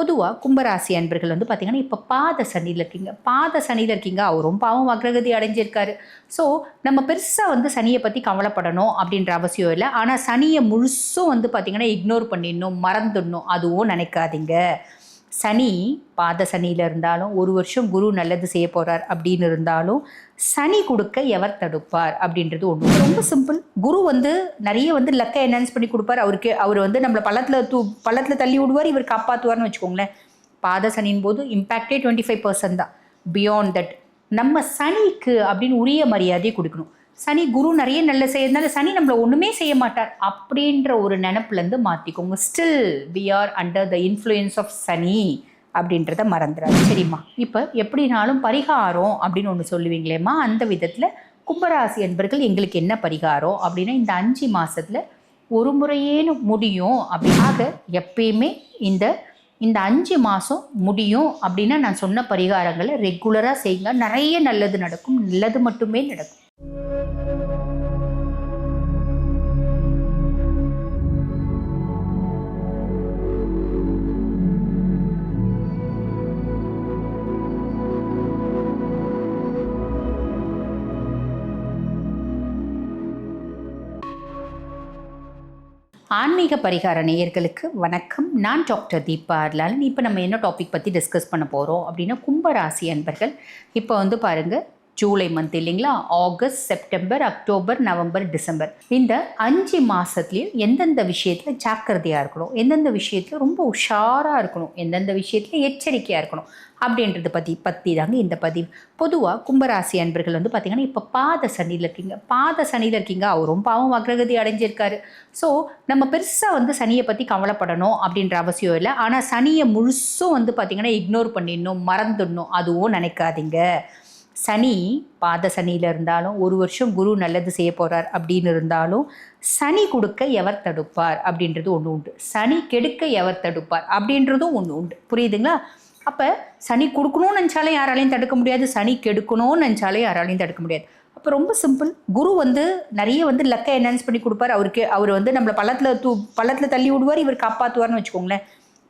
பொதுவாக கும்பராசி அன்பர்கள் வந்து பார்த்திங்கன்னா இப்போ பாத சனியில் இருக்கீங்க. பாத சனியில் இருக்கீங்க. அவரும் பாவம் அக்ரகதி அடைஞ்சிருக்காரு. ஸோ நம்ம பெருசாக வந்து சனியை பற்றி கவலைப்படணும் அப்படின்ற அவசியம் இல்லை. ஆனால் சனியை முழுசும் வந்து பார்த்திங்கன்னா இக்னோர் பண்ணிடணும் மறந்துடணும். அதுவும் நினைக்காதீங்க. சனி பாத சனியில் இருந்தாலும் ஒரு வருஷம் குரு நல்லது செய்ய போகிறார் அப்படின்னு இருந்தாலும் சனி கொடுக்க எவர் தடுப்பார் அப்படின்றது ஒன்று ரொம்ப சிம்பிள் குரு வந்து நிறைய வந்து லக்கை என்ஹான்ஸ் பண்ணி கொடுப்பார். அவருக்கு அவர் வந்து நம்மளை பள்ளத்தில் தூ பள்ளத்தில் தள்ளி விடுவார் இவர் காப்பாற்றுவார்னு வச்சுக்கோங்களேன். பாத சனியின் போது இம்பேக்டே டுவெண்ட்டி ஃபைவ் பர்சன்ட் தான். பியாண்ட் தட் நம்ம சனிக்கு அப்படின்னு உரிய மரியாதையை கொடுக்கணும். சனி குரு நிறைய நல்ல செய்யறதுனால சனி நம்மளை ஒன்றுமே செய்ய மாட்டார் அப்படின்ற ஒரு நினப்புலேருந்து மாற்றிக்கோங்க still we are under the influence of Shani அப்படின்றத மறந்துடாது சரிம்மா. இப்போ எப்படினாலும் பரிகாரம் அப்படின்னு ஒன்று சொல்லுவீங்களேம்மா அந்த விதத்தில் கும்பராசி என்பர்கள் எங்களுக்கு என்ன பரிகாரம் அப்படின்னா இந்த அஞ்சு மாதத்தில் ஒரு முறையேனு முடியும் அப்படியாக எப்பயுமே இந்த இந்த அஞ்சு மாதம் முடியும் அப்படின்னா நான் சொன்ன பரிகாரங்களை ரெகுலராக செய்யுங்க. நிறைய நல்லது நடக்கும் நல்லது மட்டுமே நடக்கும். ஆன்மீக பரிகார நேயர்களுக்கு வணக்கம். நான் டாக்டர் தீபா அர்லாலன் இப்போ நம்ம என்ன டாபிக் பற்றி டிஸ்கஸ் பண்ண போகிறோம் அப்படின்னா கும்பராசி அன்பர்கள். இப்போ வந்து பாருங்கள் ஜூலை மந்த் இல்லைங்களா? August September October November December. இந்த அஞ்சு மாதத்துலேயும் எந்தெந்த விஷயத்தில் ஜாக்கிரதையாக இருக்கணும்? எந்தெந்த விஷயத்தில் ரொம்ப உஷாராக இருக்கணும்? எந்தெந்த விஷயத்தில் எச்சரிக்கையாக இருக்கணும்? அப்படின்றத பற்றி பற்றி தாங்க இந்த பதிவு. பொதுவாக கும்பராசி அன்பர்கள் வந்து பார்த்திங்கன்னா இப்போ பாத சனியில் இருக்கீங்க. பாத சனியில் இருக்கீங்க. அவரும் பாவம் அக்ரகதி அடைஞ்சிருக்காரு. ஸோ நம்ம பெருசாக வந்து சனியை பற்றி கவலைப்படணும் அப்படின்ற அவசியம் இல்லை. ஆனால் சனியை முழுசும் வந்து பார்த்திங்கன்னா இக்னோர் பண்ணிடணும் மறந்துடணும். அதுவும் நினைக்காதீங்க. சனி பாத சனியில் இருந்தாலும் ஒரு வருஷம் குரு நல்லது செய்ய போகிறார் அப்படின்னு இருந்தாலும் சனி கொடுக்க எவர் தடுப்பார் அப்படின்றது ஒன்று உண்டு. சனி கெடுக்க எவர் தடுப்பார் அப்படின்றதும் ஒன்று உண்டு. புரியுதுங்களா? அப்போ சனி கொடுக்கணும்னு நினச்சாலே யாராலையும் தடுக்க முடியாது. சனி கெடுக்கணும்னு நினச்சாலே யாராலையும் தடுக்க முடியாது. அப்போ ரொம்ப சிம்பிள். குரு வந்து நிறைய வந்து லக்கை என்ஹான்ஸ் பண்ணி கொடுப்பார். அவருக்கு அவர் வந்து நம்மளை பள்ளத்தில் தூ பள்ளத்தில் தள்ளி விடுவார். இவர் காப்பாற்றுவார்னு வச்சுக்கோங்களேன்.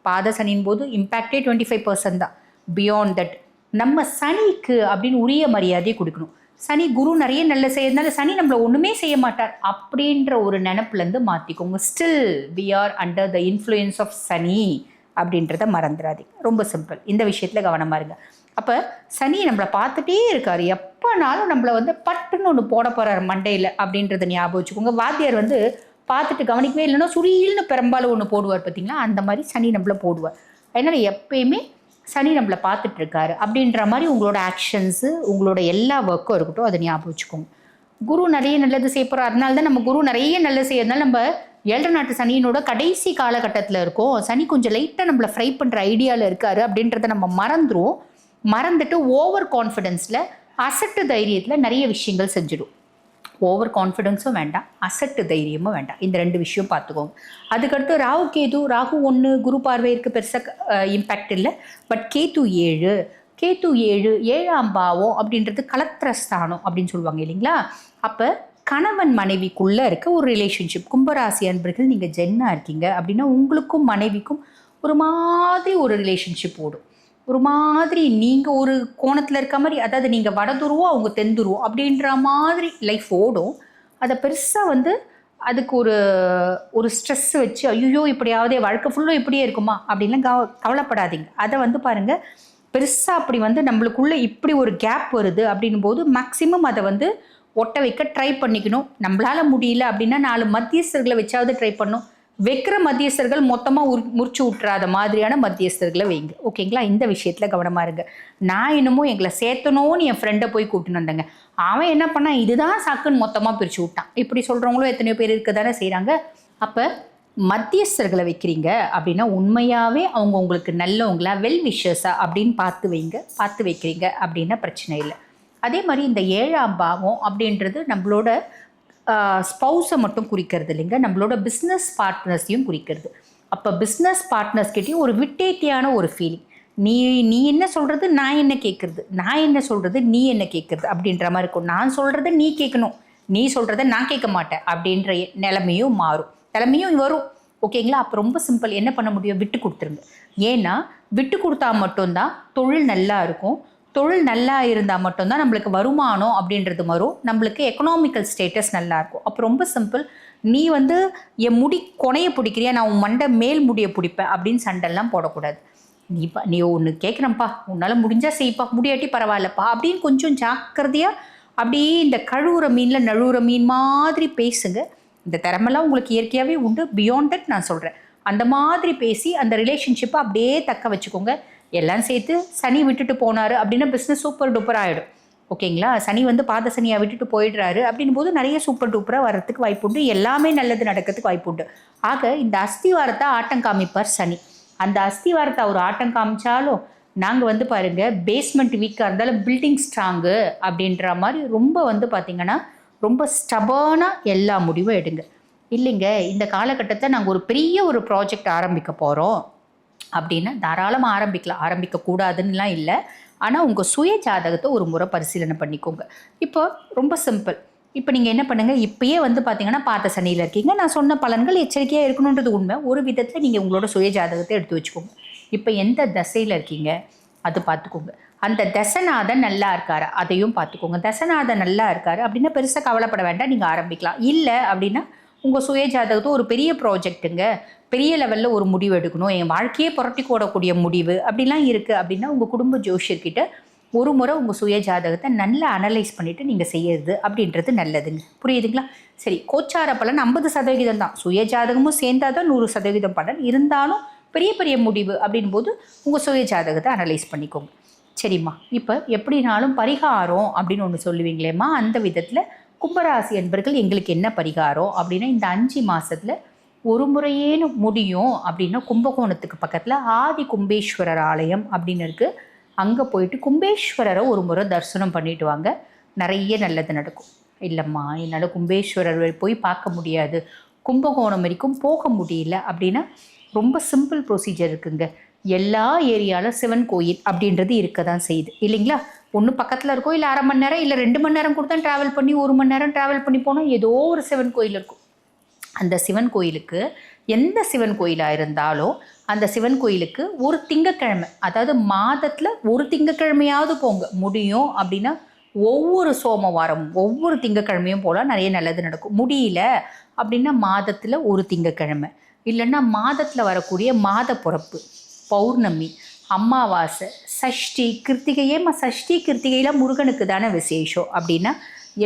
பாத சனியின் போது இம்பேக்டே டுவெண்ட்டி ஃபைவ் பர்சன்ட் தான். பியாண்ட் தட் நம்ம சனிக்கு அப்படின்னு உரிய மரியாதையை கொடுக்கணும். சனி குரு நிறைய நல்ல செய்யறதுனால சனி நம்மளை ஒன்றுமே செய்ய மாட்டார். அப்படின்ற ஒரு நினப்புலேருந்து மாற்றிக்கோங்க still we are under the influence of Shani அப்படின்றத மறந்துடாதீங்க. ரொம்ப சிம்பிள் இந்த விஷயத்தில் கவனமாக இருங்க. அப்போ சனி நம்மளை பார்த்துட்டே இருக்கார். எப்போனாலும் நம்மளை வந்து பட்டுன்னு ஒன்று போட போகிறார் மண்டையில் அப்படின்றத ஞாபகம் வச்சுக்கோங்க. வாத்தியார் வந்து பார்த்துட்டு கவனிக்கவே இல்லைன்னா சுரீல்னு பெரும்பாலும் ஒன்று போடுவார் பார்த்தீங்களா அந்த மாதிரி சனி நம்மளை போடுவார். அதனால் எப்பயுமே சனி நம்மளை பார்த்துட்டு இருக்காரு அப்படின்ற மாதிரி உங்களோட ஆக்ஷன்ஸு உங்களோட எல்லா ஒர்க்கும் இருக்கட்டும் அதை ஞாபகம் வச்சுக்கோங்க. குரு நிறைய நல்லது செய்ய போகிறோம் அதனால தான் நம்ம குரு நிறைய நல்லது செய்யறதுனால நம்ம ஏழரை நாட்டு சனியினோட கடைசி காலகட்டத்தில் இருக்கோம். சனி கொஞ்சம் லைட்டாக நம்மளை ஃப்ரை பண்ணுற ஐடியாவில் இருக்காரு அப்படின்றத நம்ம மறந்துடும் மறந்துட்டு ஓவர் கான்ஃபிடென்ஸில் அசட்டு தைரியத்தில் நிறைய விஷயங்கள் செஞ்சிடும். ஓவர் கான்ஃபிடென்ஸும் வேண்டாம் அசட்டு தைரியமும் வேண்டாம். இந்த ரெண்டு விஷயம் பார்த்துக்கோங்க. அதுக்கடுத்து ராகு கேது ராகு ஒன்று குரு பார்வையிற்கு பெருசாக இம்பேக்ட் இல்லை. பட் கேது ஏழு கேத்து ஏழு ஏழாம் பாவம் அப்படின்றது கலத்திரஸ்தானம் அப்படின்னு சொல்லுவாங்க இல்லைங்களா? அப்போ கணவன் மனைவிக்குள்ளே இருக்க ஒரு ரிலேஷன்ஷிப் கும்பராசி அன்பர்கள் நீங்கள் ஜென்னாக இருக்கீங்க அப்படின்னா உங்களுக்கும் மனைவிக்கும் ஒரு மாதிரி ஒரு ரிலேஷன்ஷிப் ஓடும். ஒரு மாதிரி நீங்கள் ஒரு கோணத்தில் இருக்க மாதிரி அதாவது நீங்கள் வடதுருவோம் அவங்க தெந்துருவோம் அப்படின்ற மாதிரி லைஃப் ஓடும். அதை பெருசாக வந்து அதுக்கு ஒரு ஒரு ஸ்ட்ரெஸ் வச்சு ஐயோ இப்படியாவது வாழ்க்கை ஃபுல்லும் இப்படியே இருக்குமா? அப்படின்லாம் கவ கவலைப்படாதீங்க. அதை வந்து பாருங்கள் பெருசாக அப்படி வந்து நம்மளுக்குள்ளே இப்படி ஒரு கேப் வருது அப்படின்னும் போது மேக்ஸிமம் அதை வந்து ஒட்ட வைக்க ட்ரை பண்ணிக்கணும். நம்மளால் முடியல அப்படின்னா நாலு மத்தியஸ்தர்களை வச்சாவது ட்ரை பண்ணணும். வைக்கிற மத்தியஸ்தர்கள் மொத்தமாக உரு முறிச்சு விட்றாத மாதிரியான மத்தியஸ்தர்களை வைங்க. ஓகேங்களா? இந்த விஷயத்தில் கவனமாக இருங்க. நான் என்னமோ எங்களை சேர்த்தணும்னு என் ஃப்ரெண்டை போய் கூட்டின்னு வந்தேங்க. அவன் என்ன பண்ணான்? இதுதான் சாக்குன்னு மொத்தமாக பிரித்து விட்டான் இப்படி சொல்கிறவங்களும் எத்தனையோ பேர் இருக்க தானே செய்கிறாங்க அப்போ மத்தியஸ்தர்களை வைக்கிறீங்க அப்படின்னா உண்மையாகவே அவங்க உங்களுக்கு நல்லவங்களா? வெல் விஷஸா அப்படின்னு பார்த்து வைங்க. பார்த்து வைக்கிறீங்க அப்படின்னா பிரச்சனை இல்லை. அதே மாதிரி இந்த ஏழாம் பாவம் அப்படின்றது நம்மளோட ஸ்பௌஸை மட்டும் குறிக்கிறது இல்லைங்க. நம்மளோட பிஸ்னஸ் பார்ட்னர்ஸையும் குறிக்கிறது. அப்போ பிஸ்னஸ் பார்ட்னர்ஸ்கிட்டையும் ஒரு விட்டேத்தியான ஒரு ஃபீலிங் நீ நீ என்ன சொல்கிறது நான் என்ன கேட்குறது நான் என்ன சொல்கிறது நீ என்ன கேட்குறது அப்படின்ற மாதிரி இருக்கும். நான் சொல்கிறத நீ கேட்கணும் நீ சொல்கிறத நான் கேட்க மாட்டேன். அப்படின்ற நிலைமையும் மாறும். நிலைமையும் வரும். ஓகேங்களா அப்போ ரொம்ப சிம்பிள் என்ன பண்ண முடியும்? விட்டு கொடுத்துருங்க. ஏன்னா விட்டு கொடுத்தா மட்டும்தான் தொழில் நல்லா இருக்கும். தொழில் நல்லா இருந்தால் மட்டும்தான் நம்மளுக்கு வருமானம் அப்படின்றது வரும். நம்மளுக்கு எக்கனாமிக்கல் ஸ்டேட்டஸ் நல்லா இருக்கும். அப்போ ரொம்ப சிம்பிள் நீ வந்து என் முடி கொனையை பிடிக்கிறியா? நான் உன் மண்டை மேல் முடியை பிடிப்பேன் அப்படின்னு சண்டைலாம் போடக்கூடாது. நீப்பா நீ ஒன்று கேட்குறேன்ப்பா உன்னால் முடிஞ்சால் செய்ப்பா. முடியாட்டி பரவாயில்லப்பா. அப்படின்னு கொஞ்சம் ஜாக்கிரதையாக அப்படியே இந்த கழுவுற மீனில் நழுவுற மீன் மாதிரி பேசுங்க. இந்த திறமெல்லாம் உங்களுக்கு இயற்கையாகவே உண்டு. பியாண்ட் தட் நான் சொல்கிறேன் அந்த மாதிரி பேசி அந்த ரிலேஷன்ஷிப்பை அப்படியே தக்க வச்சுக்கோங்க. எல்லாம் சேர்த்து சனி விட்டுட்டு போனார் அப்படின்னா பிஸ்னஸ் சூப்பர் டூப்பர் ஆகிடும் ஓகேங்களா சனி வந்து பாத சனியாக விட்டுட்டு போயிடுறாரு அப்படின் போது நிறைய சூப்பர் டூப்பராக வர்றதுக்கு வாய்ப்பு உண்டு. எல்லாமே நல்லது நடக்கிறதுக்கு வாய்ப்பு உண்டு. ஆக இந்த அஸ்திவாரத்தை ஆட்டம் காமிப்பார் சனி. அந்த அஸ்திவாரத்தை அவர் ஆட்டம் காமிச்சாலும் நாங்கள் வந்து பாருங்கள் பேஸ்மெண்ட் வீக்காக இருந்தாலும் பில்டிங் ஸ்ட்ராங்கு அப்படின்ற மாதிரி ரொம்ப வந்து பார்த்திங்கன்னா ரொம்ப ஸ்டபானாக எல்லா முடிவும் எடுங்க. இல்லைங்க இந்த காலகட்டத்தை நாங்கள் ஒரு பெரிய ஒரு ப்ராஜெக்ட் ஆரம்பிக்க போகிறோம் அப்படின்னா தாராளமாக ஆரம்பிக்கலாம் ஆரம்பிக்கக்கூடாதுன்னுலாம் இல்லை. ஆனால் உங்கள் சுய ஜாதகத்தை ஒரு முறை பரிசீலனை பண்ணிக்கோங்க. இப்போ ரொம்ப சிம்பிள். இப்போ நீங்கள் என்ன பண்ணுங்கள் இப்பயே வந்து பார்த்தீங்கன்னா பார்த்த சனியில் இருக்கீங்க. நான் சொன்ன பலன்கள் எச்சரிக்கையாக இருக்கணுன்றது உண்மை. ஒரு விதத்தில் நீங்கள் உங்களோட சுய ஜாதகத்தை எடுத்து வச்சுக்கோங்க. இப்போ எந்த தசையில் இருக்கீங்க? அது பார்த்துக்கோங்க அந்த தசநாதன் நல்லா இருக்காரு. அதையும் பார்த்துக்கோங்க தசநாதன் நல்லா இருக்காரு அப்படின்னா பெருசாக கவலைப்பட வேண்டாம். நீங்கள் ஆரம்பிக்கலாம். இல்லை அப்படின்னா உங்கள் சுய ஜாதகத்தை ஒரு பெரிய ப்ராஜெக்ட்டுங்க பெரிய லெவலில் ஒரு முடிவு எடுக்கணும். என் வாழ்க்கையே புரட்டி போடக்கூடிய முடிவு அப்படிலாம் இருக்குது அப்படின்னா உங்கள் குடும்ப ஜோஷியர்கிட்ட ஒரு முறை உங்கள் சுய ஜாதகத்தை நல்லா அனலைஸ் பண்ணிவிட்டு நீங்கள் செய்யறது அப்படின்றது நல்லதுங்க. புரியுதுங்களா? சரி கோச்சார பலன் ஐம்பது சதவிகிதம் தான். சுய ஜாதகமும் சேர்ந்தால் தான் நூறு சதவீதம் பலன். இருந்தாலும் பெரிய பெரிய முடிவு அப்படின் போது உங்கள் சுய ஜாதகத்தை அனலைஸ் பண்ணிக்கோங்க. சரிம்மா இப்போ எப்படினாலும் பரிகாரம் அப்படின்னு ஒன்று சொல்லுவீங்களேம்மா அந்த விதத்தில் கும்பராசி என்பர்கள் எங்களுக்கு என்ன பரிகாரம் அப்படின்னா இந்த அஞ்சு மாதத்தில் ஒரு முறையேன்னு முடியும் அப்படின்னா கும்பகோணத்துக்கு பக்கத்தில் ஆதி கும்பேஸ்வரர் ஆலயம் அப்படின்னு இருக்குது அங்கே போயிட்டு கும்பேஸ்வரரை ஒரு முறை தரிசனம் பண்ணிட்டு வாங்க. நிறைய நல்லது நடக்கும். இல்லைம்மா என்னால் கும்பேஸ்வரர் போய் பார்க்க முடியாது. கும்பகோணம் வரைக்கும் போக முடியல அப்படின்னா ரொம்ப சிம்பிள் ப்ரொசீஜர் இருக்குங்க. எல்லா ஏரியாவில் சிவன் கோயில் அப்படின்றது இருக்க தான் செய்யுது. இல்லைங்களா? ஒன்று பக்கத்தில் இருக்கும் இல்லை அரை மணி நேரம் இல்லை ரெண்டு மணி நேரம் கூட தான் ட்ராவல் பண்ணி ஒரு மணி நேரம் ட்ராவல் பண்ணி போனால் ஏதோ ஒரு சிவன் கோயில் இருக்கும். அந்த சிவன் கோயிலுக்கு எந்த சிவன் கோயிலாக இருந்தாலும் அந்த சிவன் கோயிலுக்கு ஒரு திங்கக்கிழமை அதாவது மாதத்தில் ஒரு திங்கக்கிழமையாவது போங்க. முடியும் அப்படின்னா ஒவ்வொரு சோமவாரமும் ஒவ்வொரு திங்கக்கிழமையும் போல் நிறைய நல்லது நடக்கும். முடியல அப்படின்னா மாதத்தில் ஒரு திங்கக்கிழமை. இல்லைன்னா மாதத்தில் வரக்கூடிய மாத பிறப்பு. பௌர்ணமி அமாவாசை சஷ்டி கிருத்திகையே சஷ்டி கிருத்திகையில் முருகனுக்கு தானே விசேஷம்? அப்படின்னா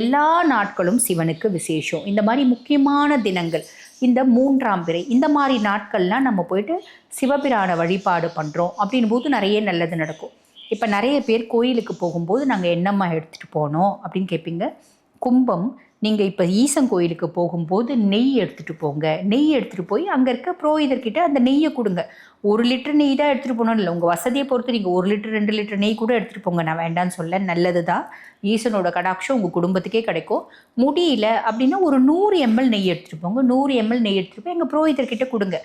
எல்லா நாட்களும் சிவனுக்கு விசேஷம். இந்த மாதிரி முக்கியமான தினங்கள் இந்த மூன்றாம் பிறை இந்த மாதிரி நாட்கள்லாம் நம்ம போயிட்டு சிவபிரான வழிபாடு பண்ணுறோம் அப்படின் போது நிறைய நல்லது நடக்கும். இப்போ நிறைய பேர் கோயிலுக்கு போகும்போது நாங்கள் என்னம்மா எடுத்துகிட்டு போனோம் அப்படின்னு கேட்பீங்க கும்பம் நீங்கள் இப்போ ஈசன் கோயிலுக்கு போகும்போது நெய் எடுத்துகிட்டு போங்க. நெய் எடுத்துகிட்டு போய் அங்கே இருக்க புரோகிதர்கிட்ட அந்த நெய்யை கொடுங்க. ஒரு லிட்டர் நெய் தான் எடுத்துகிட்டு போகணும் இல்லை. உங்கள் வசதியை பொறுத்து நீங்கள் ஒரு லிட்டர் ரெண்டு லிட்டர் நெய் கூட எடுத்துகிட்டு போங்க. நான் வேண்டான்னு சொல்ல நல்லது தான். ஈசனோட கடாட்சம் உங்கள் குடும்பத்துக்கே கிடைக்கும். முடியல அப்படின்னா ஒரு நூறு எம்எல் நெய் எடுத்துகிட்டு போங்க. நூறு எம்எல் நெய் எடுத்துகிட்டு போய் எங்கள் புரோகிதர்கிட்ட கொடுங்க.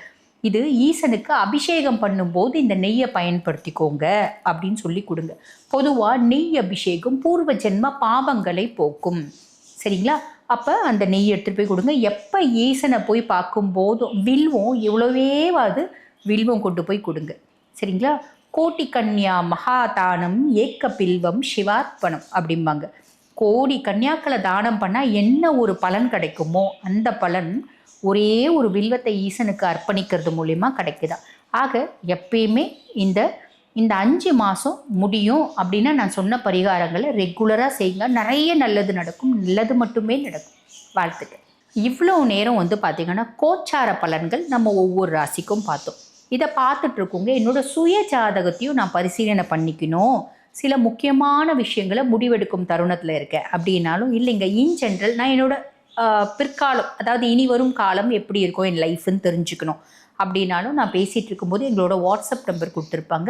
இது ஈசனுக்கு அபிஷேகம் பண்ணும்போது இந்த நெய்யை பயன்படுத்திக்கோங்க அப்படின்னு சொல்லி கொடுங்க. பொதுவாக நெய் அபிஷேகம் பூர்வ ஜென்ம பாவங்களை போக்கும். சரிங்களா? அப்போ அந்த நெய் எடுத்துகிட்டு போய் கொடுங்க. எப்போ ஈசனை போய் பார்க்கும்போதும் வில்வம் எவ்வளோவேவாது வில்வம் கொண்டு போய் கொடுங்க. சரிங்களா? கோட்டி கன்யா மகாதானம் ஏக்க பில்வம் சிவார்ப்பணம் அப்படிம்பாங்க. கோடி கன்யாக்களை தானம் பண்ணால் என்ன ஒரு பலன் கிடைக்குமோ அந்த பலன் ஒரே ஒரு வில்வத்தை ஈசனுக்கு அர்ப்பணிக்கிறது மூலிமா கிடைக்குதா? ஆக எப்பயுமே இந்த இந்த அஞ்சு மாதம் முடியும் அப்படின்னா நான் சொன்ன பரிகாரங்களை ரெகுலராக செய்யுங்க. நிறைய நல்லது நடக்கும். நல்லது மட்டுமே நடக்கும். வாழ்த்துக்கள். இவ்வளோ நேரம் வந்து பார்த்திங்கன்னா கோச்சார பலன்கள் நம்ம ஒவ்வொரு ராசிக்கும் பார்த்தோம். இதை பார்த்துட்ருக்கோங்க. என்னோடய என்னோட சுய ஜாதகத்தையும் நான் பரிசீலனை பண்ணிக்கணும். சில முக்கியமான விஷயங்களை முடிவெடுக்கும் தருணத்தில் இருக்கேன். அப்படின்னாலும் இல்லைங்க. இன் ஜென்ரல் நான் என்னோட பிற்காலம் அதாவது இனி வரும் காலம் எப்படி இருக்கும் என் லைஃப்னு தெரிஞ்சுக்கணும். அப்படின்னாலும் நான் பேசிகிட்டு இருக்கும்போது எங்களோட வாட்ஸ்அப் நம்பர் கொடுத்துருப்பாங்க.